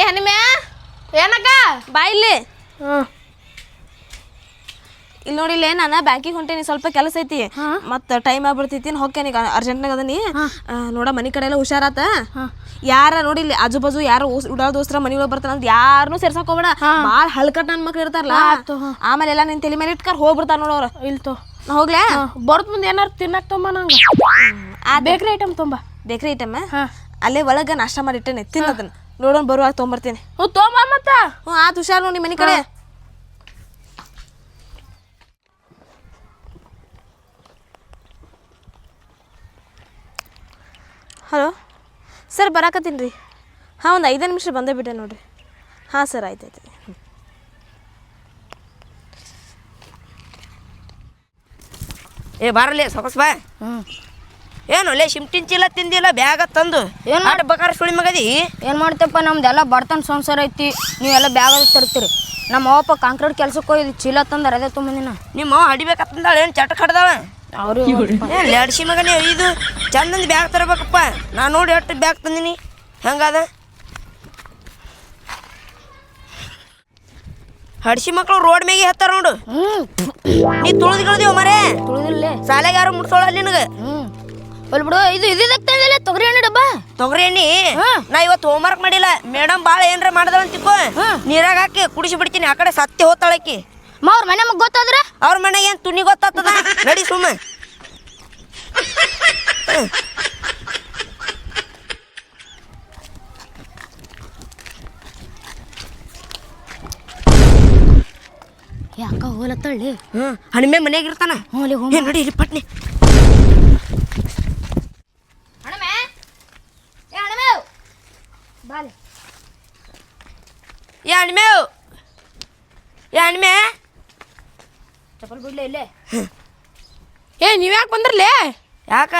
ಏ ಹನಿಮೆ ಏನಕ್ಕ ಬಾಯಿಲಿ ಇಲ್ಲಿ. ನೋಡಿಲ್ಲ ನಾನು ಬ್ಯಾಂಕಿಗೆ ಹೊಂಟೇನಿ ಸ್ವಲ್ಪ ಕೆಲಸ ಐತಿ. ಮತ್ತೆ ಟೈಮ್ ಆಗ್ಬಿಡ್ತೈತಿ ಹೋಗ್ತೇನೆ ಈಗ ಅರ್ಜೆಂಟ್ನಾಗ ಅದನಿ. ನೋಡ ಮನಿ ಕಡೆ ಎಲ್ಲ ಹುಷಾರಾತ ಯಾರ ನೋಡಿಲ್ಲಿ ಆಜು ಬಾಜು ಯಾರು ಉಡಾಳ ದೋಸ್ತರ ಮನಿಗೆ ಬರ್ತಾರ ಅಂತ ಯಾರನ್ನೂ ಸೇರ್ಸಕ್ ಹೋಗ್ಬೇಡ. ಭಾಳ ಹಳ್ಕಟ್ ನನ್ ಮಕ್ಳು ಇರ್ತಾರಲ್ಲ. ಆಮೇಲೆ ಎಲ್ಲ ನಿನ್ ತಲೆ ಮೇಲೆ ಇಟ್ಕಾರ ಹೋಗ್ಬಿಡ್ತಾರ ನೋಡೋರು ಇಲ್ತೋ ನಾ ಹೋಗ್ಲಾ? ಬರ್ತ್ ಮುಂದೆ ಏನಾರು ತಿನ್ನಕ್ ತೊಂಬ ನಂಗೆ. Bakery item ತೊಂಬ. Bakery item. ಅಲ್ಲೇ ಒಳಗ ನಾಷ್ಟ ಮಾಡಿಟ್ಟೇನೆ ತಿನ್ನದನ್ನ. ನೋಡೋಣ ಬರುವಾಗ ತೊಗೊಂಬರ್ತೀನಿ. ಹ್ಞೂ ತೊಗೊಂಬ ಮತ್ತ. ಹ್ಞೂ ಆತು ಹುಷಾರ್ ನೋಡಿ ಮನಿ ಕಡೆ. ಹಲೋ? ಸರ್ ಬರಾಕತ್ತೀನಿ ರೀ. ಹಾಂ ಒಂದು ಐದು ನಿಮಿಷ ಬಂದೇ ಬಿಟ್ಟೆ ನೋಡ್ರಿ. ಹಾಂ ಸರ್ ಆಯ್ತು ಆಯ್ತು ಏ ಬಾರಲಿ ಸೊಕಸ್ ಬಾ. ಏನು ಲೇ ಶಿಮ್ಟಿನ್ ಚೀಲ ತಿಂದಿಲ್ಲ ಬ್ಯಾಗ ತಂದು. ಏನು ಮಾಡಿ ಬಕಾರ ಸುಳಿ ಮಗದಿ. ಏನು ಮಾಡ್ತೇಪ್ಪ ನಮ್ದೆಲ್ಲ ಬರ್ತನ್ ಸಂಸಾರ ಐತಿ. ನೀವೆಲ್ಲ ಬ್ಯಾಗ ತರ್ತೀರಿ. ನಮ್ಮ ಅವಪ್ಪ ಕಾಂಕ್ರೀಟ್ ಕೆಲ್ಸಕ್ಕೆ ಹೋಗಿ ಚೀಲ ತಂದಾರ ಅದೇ ದಿನ. ನಿಮ್ಮ ಹಡಿಬೇಕಂದಾಳ ಏನು ಚಟ ಕಡ್ದಾವ ಅವ್ರಿ ಏನು ಲಡ್ಸಿ ಮಗನೇ ಇದು ಚಂದಂದು ಬ್ಯಾಗ್ ತರಬೇಕಪ್ಪ. ನಾ ನೋಡಿ ಎಷ್ಟು ಬ್ಯಾಗ್ ತಂದಿನಿ. ಹೆಂಗದ? ಹಡ್ಸಿ ಮಕ್ಕಳು ರೋಡ್ ಮ್ಯಾಗೆ ಹತ್ತಾರ ನೋಡು. ನೀ ನೀ ತುಳಿದ್ಗಳದೀವ ಮರೇ? ತುಳಿದಿಲ್ಲ ಸಾಲಾಗ ಯಾರು ಮುಡ್ಸೋಳ ನಿನಗೆ? ಹ್ಞೂ ಒಲ್ ಬಿಡು ಇದು ಇದಕ್ಕೆ ತಂದಿಲ್ಲ ತೊಗರಿ ಎಣ್ಣೆ ಡಬ್ಬ? ತೊಗರಿ ಎಣ್ಣಿ ನಾ ಇವತ್ತು ಹೋಮ್ವರ್ಕ್ ಮಾಡಿಲ್ಲ. ಮೇಡಮ್ ಭಾಳ ಏನ್ರ ಮಾಡ್ದಳ ಅಂತಿಕೋ ನೀರಾಗ ಹಾಕಿ ಕುಡಿಸಿ ಬಿಡ್ತೀನಿ ಆ ಕಡೆ ಸತ್ತಿ ಹೋತಾಳಕಿ ಮಾ ಅವ್ರ ಮನೆ ಮಗ್ ಗೊತ್ತಾದ್ರ? ಅವ್ರ ಮನೆಗೆ ಏನು ತುನಿ ಗೊತ್ತಾಗ್ತದ? ನಡಿ ಸುಮ್ಮ ಯಾಕ ಹೋಲತ್ತಳ್ಳಿ ಹ್ಞೂ ಹಣಿಮೆ ಹೋಲಿ ಹ್ಞೂ ನಡಿ ಇಲ್ಲಿ ಪಟ್ನಿ ಹಣಮೆ ಏ ಹಣಮೆ ಬಾಲೆ ಏ ಹಣಿಮೆ ಚಪ್ಪಲ್ ಬಿಡ್ಲೆ ಇಲ್ಲೇ ಏ ನೀವ್ ಯಾಕೆ ಬಂದ್ರಲೇ ಯಾಕ?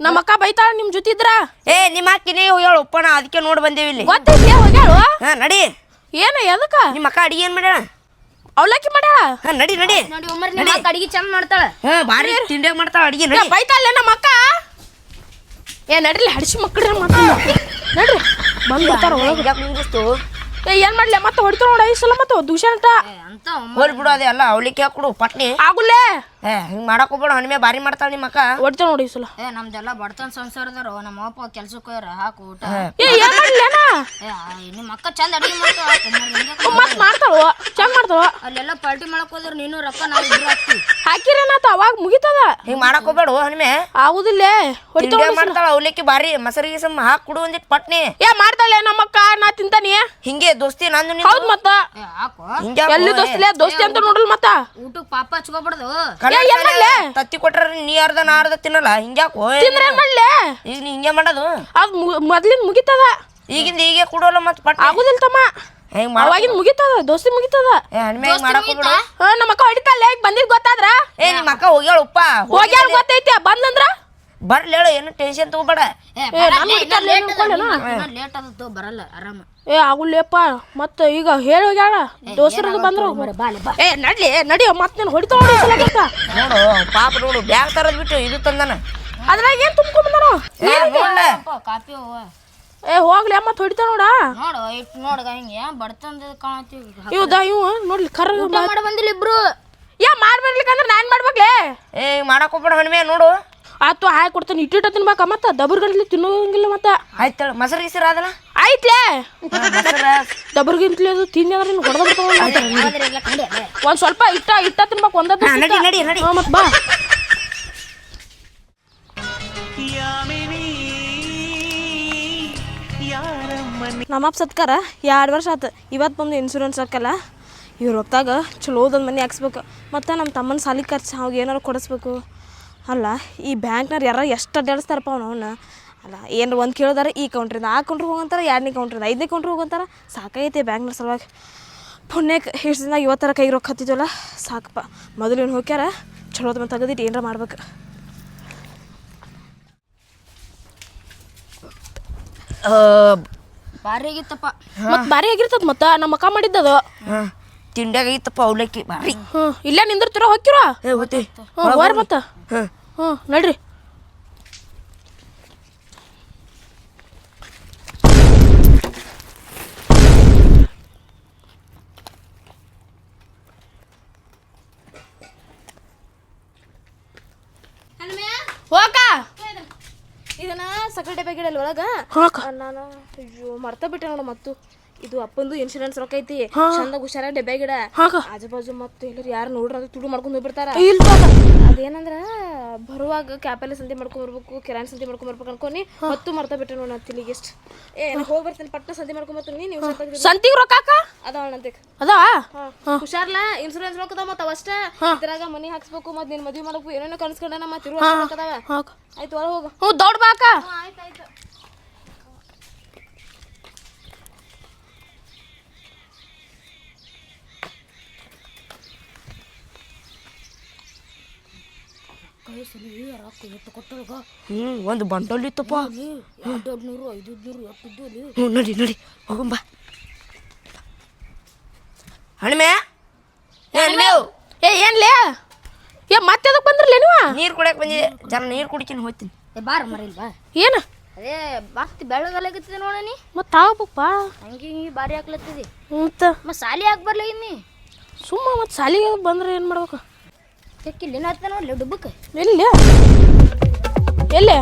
ನಮ್ಮ ಅಕ್ಕ ಬೈತಾಳ ನಿಮ್ಮ ಜೊತೆ ಇದ್ರ? ಏ ನಿಮ್ಮ ಅಕ್ಕಿನೇ ಹೇಳು ಉಪ್ಪ ನಾ ಅದಕ್ಕೆ ನೋಡಿ ಬಂದೇವಿ ಇಲ್ಲಿ. ಗೊತ್ತೈತಿ ಹೋಗ್ಯಾಳು? ಹಾ ನಡಿ. ಏನು ಎದಕ್ಕ? ನಿಮ್ಮ ಅಕ್ಕ ಅಡಿಗೆ ಏನು ಮಾಡ್ಯಾಳ? ಅವಲಕ್ಕಿ ಮಾಡ್ಯಾಳ? ಹಾ ನಡಿ ನಡಿ. ನೋಡಿ ಉಮ್ಮರ್ ನಿಮ್ಮ ಅಕ್ಕ ಅಡಿಗೆ ಚಂದ ಮಾಡ್ತಾಳ. ಹಾ ಬಾರಿ ತಿಂಡಿಯಾಗ ಮಾಡ್ತಾಳ ಅಡಿಗೆ ನಡಿ. ಬೈತಾಳೆ ನಮ್ಮ ಅಕ್ಕ? ಏ ನಡಿಲಿ ಹಡಿಸಿ ಮಕ್ಕಳ್ರಿ ಮಾತಾಡ ನಡ್ರಿ. ಬಂದು ಬರ್ತಾರ ಒಳಗೆ. ಯಾಕೆ ನಿಂದಿಸ್ತು ಏ ಏನ್ ಮಾಡ್ಲಿ? ಮತ್ತೆ ಹೊಡಿತಾರ ನೋಡ ಐದು ಸಲ ಮತ್ತೆ ದೂಷಣ ಅಂತ. ಹೋಲ್ ಬಿಡು ಅದೇ ಅಲ್ಲ ಅವಳಿಕೆ ಹಾಕ್ಬಿಡು ಪಟ್ನಿ. ಆಗುಲ್ಲೇ ಏ ಹಿಂಗ್ ಮಾಡಕ್ ಹೋಗ್ಬೇಡ ಹಣಿಮೆ ಬಾರಿ ಮಾಡ್ತಾಳ ನಿಮ್ಮ ಅಕ್ಕ ಹೊಡಿತಾರ ನೋಡಿ ಈ ಸಲ ಏ ನಮ್ದೆಲ್ಲ ಬಡತನ ಸಂಸಾರದಾರ ನಮ್ಮ ಅಪ್ಪ ಕೆಲ್ಸಕ್ಕೆ ಹೋಗ್ಯಾರ ಹಾಕು ಊಟ. ಏ ಏನ್ ಮಾಡ್ಲಿ ಅಣ್ಣ? ಏ ನಿಮ್ಮ ಅಕ್ಕ ಚಂದ ಅಡಿಗೆ ಮಾಡ್ತಾಳ ಹಾಕು, ಉಮ್ಮರ್ ನಿಂಗೆ ಮತ್ ಮಾಡ್ತಾಳು ಚಂದ ಮಾಡ್ತಾಳು ಅಲ್ಲೆಲ್ಲ ಪಾರ್ಟಿ ಮಾಡಕ್ ಹೋದ್ರ ನೀನು ರೊಕ್ಕ ನಾವು ಇಬ್ರು ಹಾಕ್ತಿವಿ. ಹಾಕಿರೇನಾತ ಅವಾಗ ಮುಗಿತದ? ಹಿಂಗ್ ಮಾಡಕ್ ಹೋಗ್ಬೇಡ ಹನಿಮೆ. ಆಗುದಿಲ್ಲೇ. ಹೊಡಿತಾಳ ತಿಂಡಿ ಮಾಡ್ತಾಳ ಅವಲಿಕ್ಕಿ ಬಾರಿ ಮಸರಿ ಗಿಸಮ್ ಹಾಕ್ ಕುಡು ಒಂದಿಟ್ ಪಟ್ನಿ. ಏ ಮಾಡ್ತಾಳೆ ನಮ್ಮ ಅಕ್ಕ ನಾ ತಿಂತಾನಿ. ಹಿಂಗೆ ದೋಸ್ತಿ ನಂದು ನಿಂದು. ಹೌದ್ ಮತ್ತ? ಏ ಹಾಕು. ಹಿಂಗೆ ಎಲ್ಲಿ ದೋಸ್ತಿಲೆ ದೋಸ್ತಿ ಅಂತ ನೋಡಲ್ ಮತ್ತ? ಊಟಕ್ ಪಾಪ ಹಚ್ಕೊಬಾರ್ದು ಏ, ಏನ್ ಮಾಡ್ಲೆ? ತತ್ತಿ ಕೊಟ್ರ ನೀ ಅರ್ಧ ನಾ ಅರ್ಧ ತಿನ್ನಲ್ಲ. ಹಿಂಗ್ಯಾಕೋ ತಿಂದ್ರೆ ಏನ್ ಮಾಡ್ಲಿ ಈಗ ನೀ ಹಿಂಗೆ ಮಾಡೋದು. ಅದ್ ಮು- ಮೊದ್ಲಿಂದ ಮುಗಿತದ? ಈಗಿಂದ ಹೀಗೆ ಕೊಡೋಲ್ಲ ಮತ್ತೆ ಪಟ್ನಿ. ಆಗುದಿಲ್ಲ ತಮ್ಮ. ಹೆಂಗ್ ಮಾಡ ಅವಾಗಿಂದ ಮುಗಿತದ ದೋಸ್ತಿ ಮುಗಿತದ? ಏ ಹಣ್ಮೆ ಹಿಂಗ್ ಮಾಡಕ್ ಹೋಗ್ಬೇಡ. ಹಾ ನಮ್ಮ ಅಕ್ಕ ಹೊಡಿತಾಳೆ ಈಗ ಬಂದಿದ್ ಗೊತ್ತಾದ್ರ? ಏ ನಿಮ್ಮ ಅಕ್ಕ ಹೋಗ್ಯಾಳ ಉಪ್ಪ ಹೋಗ್ಯಾಳ ಗೊತ್ತೈತಿ ಬಂದಂದ್ರ ಬರ್ಲಿ ಹೇಳು ಏನು ಟೆನ್ಷನ್ ತಗೋಬೇಡ? ಲೇಟ್ ಆದತ್ತು ಬರಲ್ಲ ಆರಾಮ. ಏ ಆಗುಲ್ಲೇಪ್ಪ ಮತ್ತ ಈಗ ಹೇಳಿ ಹೋಗ್ಯಾಳ? ದೋಸ್ತರದು ಬಂದ್ರು. ಏ ನಡ್ಲಿ ನಡಿ ಮತ್ ನೀನ್ ಹೊಡಿತಾಳ ನೋಡಿ ಗೊತ್ತಾ? ನೋಡು ಪಾಪ ನೋಡು ಬ್ಯಾಗ್ ತರದ್ ಬಿಟ್ಟು ಇದು ತಂದನ. ಅದ್ರಾಗ ಏನ್ ತುಂಬ್ಕೊಂಡ್ ಏ ನೋಡ್ಲ. ಕಾಪಿ ಏ ಹೋಗ್ಲಿ ಅಮ್ಮ ತೊಡಿತ ನೋಡ. ನೋಡು ಇಟ್ಟು ನೋಡ್ಗ ಹಿಂಗೆ ಬಡ್ತಂದ ಕಾಣತ್ತೀವಿ ಇವ್ದ ಇವು ನೋಡ್ಲಿ ಕರ ಮಾಡಿ ಬಂದಿಲ್ಲ ಇಬ್ರು. ಏ ಮಾಡ್ಬೇಡ್ಲಿಕ್ಕಂದ್ರ ನಾನ್ ಮಾಡ್ಬೇಕ್ಲೇ? ಏ ಮಾಡಕ್ ಹೋಗ್ಬೇಡ ಹಣ್ಮೆ ನೋಡು. ಆತು ಹಾಯ್ ಕೊಡ್ತಾನೆ ಇಟ್ಟಿಟ್ಟ ತಿನ್ಬೇಕ ಮತ್ತ? ದಬರ್ ಗಂಟ್ಲಿ ತಿನ್ನೋಂಗಿಲ್ಲ ಮತ್ತ? ಆಯ್ತಳ ಮೊಸರು ಗಿಸರು ಆದಲ್ಲ ಆಯ್ತ್ಲೇ? ದಬರ್ ಗಂಟ್ಲಿ ಅದು ತಿಂದಿ ಅಂದ್ರೆ ನೀನು ಹೊಡೆದ ಒಂದ್ ಸ್ವಲ್ಪ ಇಟ್ಟ ಇಟ್ಟ ತಿನ್ಬೇಕು ಒಂದ ಹಾ, ನಡಿ ನಡಿ ನಡಿ. ಮತ್ ಬಾ. ನಮ್ಮಪ್ಪ ಸತ್ಕಾರ, ಎರಡು ವರ್ಷ ಆತು. ಇವತ್ತು ಬಂದು ಇನ್ಶೂರೆನ್ಸ್ ಹಾಕಲ್ಲ. ಇವ್ರ ಹೊತ್ತಾಗ ಚಲೋ ಒಂದು ಮನೆ ಹಾಕ್ಸ್ಬೇಕು. ಮತ್ತು ನಮ್ಮ ತಮ್ಮನ ಸಾಲಿ ಖರ್ಚು ಅವಾಗ ಏನಾರು ಕೊಡಿಸ್ಬೇಕು. ಅಲ್ಲ, ಈ ಬ್ಯಾಂಕ್ನವ್ರು ಯಾರು ಎಷ್ಟು ಅಡ್ಡಾಡಿಸ್ತಾರಪ್ಪ ಅವನವನ್ನ ಅಲ್ಲ, ಏನಾರು ಒಂದು ಕೇಳಿದಾರೆ, ಈ ಕೌಂಟ್ರಿಂದ ಆ ಕೌಂಟ್ರಿಗೆ ಹೋಗಂತಾರೆ, ಎರಡನೇ ಕೌಂಟ್ರಿಂದ ಐದನೇ ಕೌಂಟ್ರಿಗೆ ಹೋಗಂತಾರೆ. ಸಾಕೈತೆ ಬ್ಯಾಂಕ್ನ ಸಲುವಾಗಿ. ಪುಣ್ಯಕ್ಕೆ ಎಷ್ಟು ದಿನ ಇವತ್ತರ ಕೈ ರೊಕ್ಕ ಹತ್ತಿದ್ವಲ್ಲ, ಸಾಕಪ್ಪ. ಮೊದಲು ಇವ್ನು ಹೋಗ್ಯಾರ, ಚಲೋ ಮತ್ತೆ ತೆಗೆದಿಟ್ಟು ಏನಾರ ಮಾಡ್ಬೇಕು. ಭಾರಿ ಆಗಿತ್ತಪ್ಪ. ಮತ್ ಭಾರಿ ಆಗಿರ್ತದ ಮತ್ತ? ನಮ್ಮ ಅಕ್ಕ ಮಾಡಿದ್ದದು? ತಿಂಡಿಯಾಗ ಆಗಿತ್ತಪ್ಪ ಅವಲಕ್ಕಿ ಭಾರಿ ಹ್ಮ್ ಇಲ್ಲೇ ನಿಂದಿರ್ತಿರೋ ಹೊಕ್ಕಿರೋ ಏ ಹೋತಿ ಹ್ಮ್ ಹೋರ್ ಮತ್ತ? ಹ್ಮ್ ನಡ್ರಿ. ಹೋಗ ಇದನ್ನ ಸಕ್ಕರೆ ಡಬ್ಬೆ ಗಿಡಲ್ಲ ಒಳಗ? ನಾನು ಅಯ್ಯೋ ಮರ್ತ ಬಿಟ್ಟೆ ನೋಡು ಮತ್ತು. ಇದು ಅಪ್ಪಂದು ಇನ್ಶೂರೆನ್ಸ್ ರೊಕ್ಕ ಐತಿ. ಚಂದಾಗ ಹುಷಾರ ಡಬ್ಬೆ ಗಿಡ ಆಜು ಬಾಜು ಮತ್ತೆ ಎಲ್ಲರೂ ಯಾರು ನೋಡ್ರ ಅದು ತುಡು ಮಾಡ್ಕೊಂಡು ಹೋಗ್ಬಿಡ್ತಾರ. ಅದೇನಂದ್ರ ಬರುವಾಗ ಕ್ಯಾಪಲ್ಲಿ ಸಂತೆ ಮಾಡ್ಕೊಂಡ್ ಬರ್ಬೇಕು ಕಿರಾಣಿ ಸಂತೆ ಮಾಡ್ಕೊಂಡ್ ಬರ್ಬೇಕು ಅನ್ಕೊನಿ ಮತ್ತು ಮರ್ತ ಬಿಟ್ಟೆ ನೋಡ ತಿಲಿಗೆ ಎಷ್ಟು. ಏ ಹೋಗಿ ಬರ್ತೀನಿ ಪಟ್ಟ ಸಂತೆ ಮಾಡ್ಕೊಂಡ್ ಬರ್ತೀನಿ ನೀವು ಸಂತಿಗೆ ರೊಕ್ಕ ಹಾಕ? ಅಣ್ಣಂತೆ ಅದಾವ ಹುಷಾರ್ಲ ಇನ್ಸೂರೆನ್ಸ್ ರೊಕ್ಕ ಅದಾವ ಮತ್ತ ಅವಷ್ಟ ಇದ್ರಾಗ ಮನಿ ಹಾಕ್ಸ್ಬೇಕು ಮತ್ತೆ ನಿನ್ ಮದ್ವಿ ಮಾಡಬೇಕು ಏನೇನೋ ಕನ್ಸ್ಕೊಂಡ ಮತ್ತೆ ಇರುವ ಅದಾವ ಆಯ್ತು ಒಳಗೆ ಹೋಗು. ಹ್ಞೂ ದೊಡ್ಡ ಬಾಕ ಆಯ್ತು ಆಯ್ತು. ಹ್ಞೂ ಒಂದು ಬಂಡಲ್ ಇತ್ತಪ್ಪ. ದೊಡ್ಡನೂರು ಐದು ನೂರು ಎಷ್ಟಿದ್ದು ಅಲ್ಲಿ ಹ್ಞೂ ನಡಿ ನಡಿ ಹೋಗಂಬ. ಹಣ್ಮೆ? ಏ ಏನ್ಲೇ? ಏ ಮತ್ತೆ ಅದಕ್ಕೆ ಬಂದ್ರಲ್ಲ ನೀವು? ನೀರು ಕುಡಿಯಕ್ಕೆ ಬಂದಿದೆ ಜನ ನೀರು ಕುಡಿತೀನಿ ಹೋಗ್ತೀನಿ. ಏ ಬಾರ ಮರಿಲ್ ಬಾ ಏನು? ಅದೇ ಮತ್ತೆ ಬೆಳಗಲಾಗತ್ತಿದೆ ನೋಡನಿ ಮತ್ತೆ ತಾವಪ್ಪ ಹಂಗೆ ಹಿಂಗೆ ಬಾರಿ ಹಾಕ್ಲತ್ತಿದೆ. ಮತ್ತು ಮತ್ತೆ ಸಾಲಿ ಹಾಕಿ ಇನ್ನಿ ಸುಮ್ಮ ಮತ್ತೆ ಸಾಲಿಗೆ ಬಂದ್ರೆ ಏನು ಮಾಡ್ಬೇಕು? ಎಲ್ಲಿ ಎಲ್ಲಿ